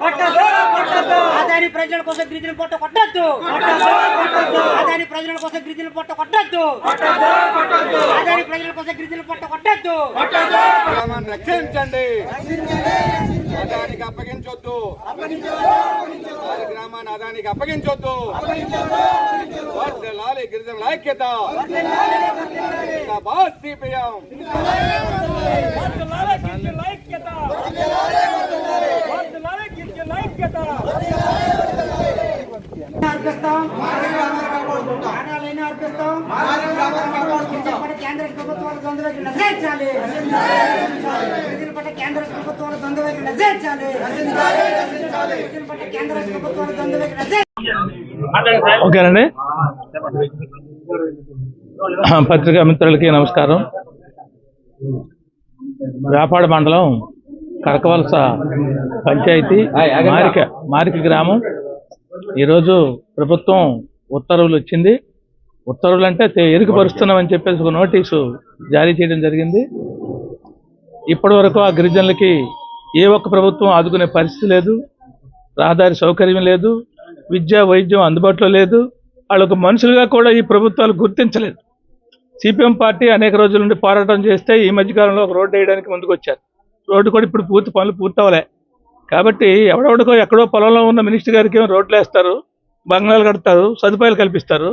కొట్టద్దు. అదాని ప్రజల కోసం గిరిజన పొట్ట కొట్టద్దు. అదాని ప్రజల కోసం గిరిజన పొట్ట కొట్టద్దు. అదాని ప్రజల కోసం గిరిజన పొట్ట కొట్టద్దు. గ్రామాన్ని రక్షించండి. అదానికి అప్పగించొద్దు. వారి గ్రామాన్ని అదానికి అప్పగించొద్దు. వర్ధిల్లాలి గిరిజనుల ఐక్యత. సిపిఎం. అర్పిస్తాం. ప్రాణాలైనా కేంద్ర ప్రభుత్వాల పట్ల కేంద్ర ప్రభుత్వాల పట్ల కేంద్ర ప్రభుత్వాల ఓకేనండి. పత్రికా మిత్రులకి నమస్కారం. వ్యాపాడ మండలం కరకవలస పంచాయతీ మారిక మారిక గ్రామం. ఈరోజు ప్రభుత్వం ఉత్తర్వులు వచ్చింది ఉత్తర్వులు అంటే ఎరుకుపరుస్తున్నామని చెప్పేసి ఒక నోటీసు జారీ చేయడం జరిగింది. ఇప్పటి వరకు ఆ గిరిజనులకి ఏ ఒక్క ప్రభుత్వం ఆదుకునే పరిస్థితి లేదు. రహదారి సౌకర్యం లేదు. విద్య వైద్యం అందుబాటులో లేదు. వాళ్ళొక మనుషులుగా కూడా ఈ ప్రభుత్వాలు గుర్తించలేదు. సిపిఎం పార్టీ అనేక రోజుల నుండి పోరాటం చేస్తే ఈ మధ్యకాలంలో ఒక రోడ్డు వేయడానికి ముందుకు వచ్చారు రోడ్డు కూడా ఇప్పుడు పూర్తి పనులు పూర్తవలే. కాబట్టి ఎవడెవడికో ఎక్కడో పొలంలో ఉన్న మినిస్టర్ గారికి ఏమో రోడ్లు వేస్తారు బంగ్లాలు కడతారు సదుపాయాలు కల్పిస్తారు.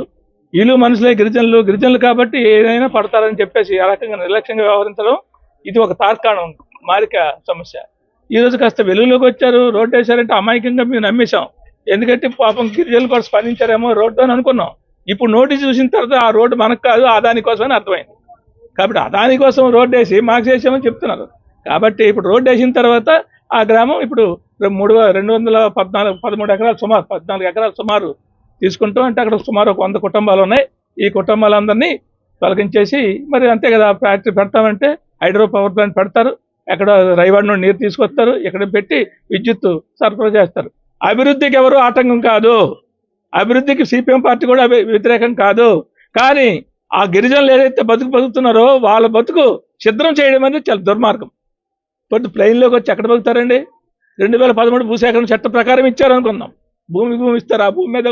వీళ్ళు మనుషులే గిరిజనులు గిరిజనులు కాబట్టి ఏదైనా పడతారని చెప్పేసి ఆ రకంగా నిర్లక్ష్యంగా వ్యవహరించడం ఇది ఒక తార్కాణం మారిక సమస్య. ఈ రోజు కాస్త వెలుగులోకి వచ్చారు రోడ్డు వేశారంటే అమాయకంగా మేము నమ్మేశాం. ఎందుకంటే పాపం గిరిజనులు కూడా స్పందించారేమో రోడ్డు అని అనుకున్నాం. ఇప్పుడు నోటీస్ చూసిన తర్వాత ఆ రోడ్డు మనకు కాదు ఆదాని కోసమని అర్థమైంది. కాబట్టి అదాని కోసం రోడ్డు వేసి మాకు చేసామని చెప్తున్నారు. కాబట్టి ఇప్పుడు రోడ్డు వేసిన తర్వాత ఆ గ్రామం ఇప్పుడు మూడు రెండు వందల పద్నాలుగు పదమూడు ఎకరాలు సుమారు పద్నాలుగు ఎకరాలు సుమారు తీసుకుంటాం అంటే అక్కడ సుమారు ఒక వంద కుటుంబాలు ఉన్నాయి. ఈ కుటుంబాలందరినీ తొలగించేసి మరి అంతే కదా ఫ్యాక్టరీ పెడతామంటే హైడ్రో పవర్ ప్లాంట్ పెడతారు. ఎక్కడ రైవాడ్ నుండి నీరు తీసుకొస్తారు. ఇక్కడ పెట్టి విద్యుత్ సరఫరా చేస్తారు. అభివృద్ధికి ఎవరు ఆటంకం కాదు. అభివృద్ధికి సిపిఎం పార్టీ కూడా వ్యతిరేకం కాదు. కానీ ఆ గిరిజనులు ఏదైతే బతుకు బతుకుతున్నారో వాళ్ళ బతుకు ఛిద్రం చేయడం అనేది చాలా దుర్మార్గం. పొద్దు ప్లెయిన్లోకి వచ్చి ఎక్కడ బతుకుతారండి? రెండు వేల పదమూడు భూసేకరణ చట్టం ప్రకారం ఇచ్చారు అనుకుందాం భూమి భూమి ఇస్తారు? ఆ భూమి మీద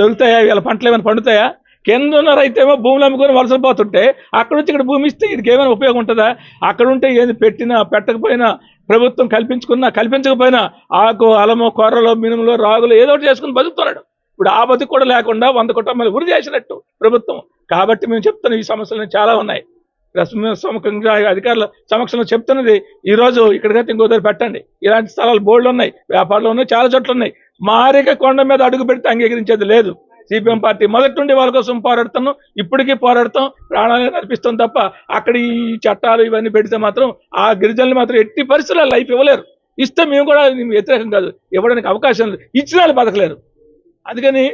దొరుకుతాయా? వీళ్ళ పంటలు ఏమైనా పండుతాయా? కింద ఉన్న రైతేమో భూములు అమ్ముకొని వలసలు పోతుంటే అక్కడ నుంచి ఇక్కడ భూమి ఇస్తే ఇది ఏమైనా ఉపయోగం ఉంటుందా? అక్కడ ఉంటే ఏది పెట్టినా పెట్టకపోయినా ప్రభుత్వం కల్పించుకున్నా కల్పించకపోయినా ఆకు అలము కొర్రలో మినుములో రాగులు ఏదో ఒకటి చేసుకుని బతుకుతున్నాడు. ఇప్పుడు ఆ బతుకు కూడా లేకుండా వంద కుటుంబాలు ఉరి చేసినట్టు ప్రభుత్వం. కాబట్టి మేము చెప్తున్న ఈ సమస్యలు చాలా ఉన్నాయి. సముఖంగా అధికారుల సమక్షంలో చెప్తున్నది ఈ రోజు ఇక్కడికైతే ఇంకో దగ్గర పెట్టండి. ఇలాంటి స్థలాలు బోర్డులు ఉన్నాయి వ్యాపారాలు ఉన్నాయి చాలా చోట్ల ఉన్నాయి. మారిక కొండ మీద అడుగు పెడితే అంగీకరించేది లేదు. సిపిఎం పార్టీ మొదటి నుండి వాళ్ళ కోసం పోరాడుతున్నాం ఇప్పటికీ పోరాడతాం ప్రాణాలను అర్పిస్తాం తప్ప అక్కడ ఈ చట్టాలు ఇవన్నీ పెడితే మాత్రం ఆ గిరిజనులు మాత్రం ఎట్టి పరిస్థితుల్లో లైఫ్ ఇవ్వలేరు. ఇస్తే మేము కూడా వ్యతిరేకం కాదు ఇవ్వడానికి అవకాశం లేదు ఇచ్చిన వాళ్ళు బతకలేరు. అందుకని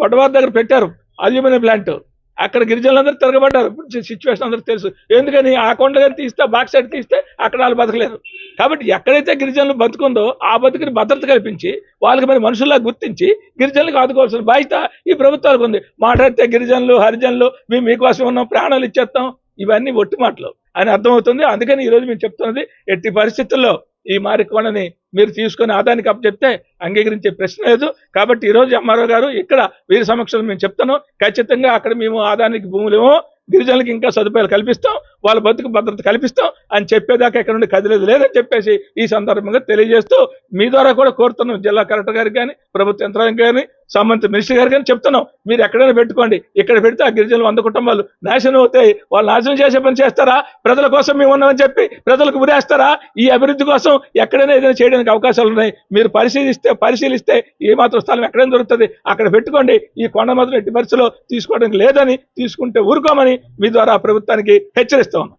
పొడవారి దగ్గర పెట్టారు అల్యూమినియం ప్లాంట్. అక్కడ గిరిజనులందరూ తిరగబడ్డారు. సిచ్యువేషన్ అందరూ తెలుసు. ఎందుకని? ఆ కొండ తీస్తే బాక్ సైడ్ తీస్తే అక్కడ వాళ్ళు బతకలేరు. కాబట్టి ఎక్కడైతే గిరిజనులు బతుకుందో ఆ బతుకుని భద్రత కల్పించి వాళ్ళకి మరి మనుషుల్లా గుర్తించి గిరిజనులకు ఆదుకోవాల్సిన బాధ్యత ఈ ప్రభుత్వాలకు ఉంది. మాట్లాడితే గిరిజనులు హరిజనులు మేము మీకోసం ఉన్నాం ప్రాణాలు ఇచ్చేస్తాం. ఇవన్నీ ఒట్టి మాటలు. అని అర్థమవుతుంది. అందుకని ఈరోజు మేము చెప్తున్నది ఎట్టి పరిస్థితుల్లో ఈ మారికొండని మీరు తీసుకొని ఆదానికి అప్పచెప్తే అంగీకరించే ప్రశ్న లేదు. కాబట్టి ఈరోజు ఎంఆర్ఓ గారు ఇక్కడ వీరి సమక్షంలో మేము చెప్తాను. ఖచ్చితంగా అక్కడ మేము ఆదానికి భూములేమో గిరిజనులకు ఇంకా సదుపాయాలు కల్పిస్తాం. వాళ్ళ బతుకు భద్రత కల్పిస్తాం అని చెప్పేదాకా ఇక్కడ నుండి కదిలేదు లేదని చెప్పేసి ఈ సందర్భంగా తెలియజేస్తూ మీ ద్వారా కూడా కోరుతున్నాం జిల్లా కలెక్టర్ గారికి కానీ ప్రభుత్వ యంత్రాంగం కానీ సంబంధిత మినిస్టర్ గారు కానీ చెప్తున్నాం. మీరు ఎక్కడైనా పెట్టుకోండి. ఇక్కడ పెడితే ఆ గిరిజనులు వంద కుటుంబాలు నాశనం అవుతాయి. వాళ్ళు నాశనం చేసే పని చేస్తారా? ప్రజల కోసం మేము ఉన్నామని చెప్పి ప్రజలకు ఉరేస్తారా ఈ అభివృద్ధి కోసం ఎక్కడైనా ఏదైనా చేయడానికి అవకాశాలు ఉన్నాయి. మీరు పరిశీలిస్తే పరిశీలిస్తే ఏ మాత్రం స్థలం ఎక్కడైనా దొరుకుతుంది. అక్కడ పెట్టుకోండి. ఈ కొండ మాత్రం ఎట్టి పరిస్థితిలో తీసుకోవడానికి లేదని తీసుకుంటే ఊరుకోమని మీ ద్వారా ప్రభుత్వానికి హెచ్చరిస్తారు ఉన్నాం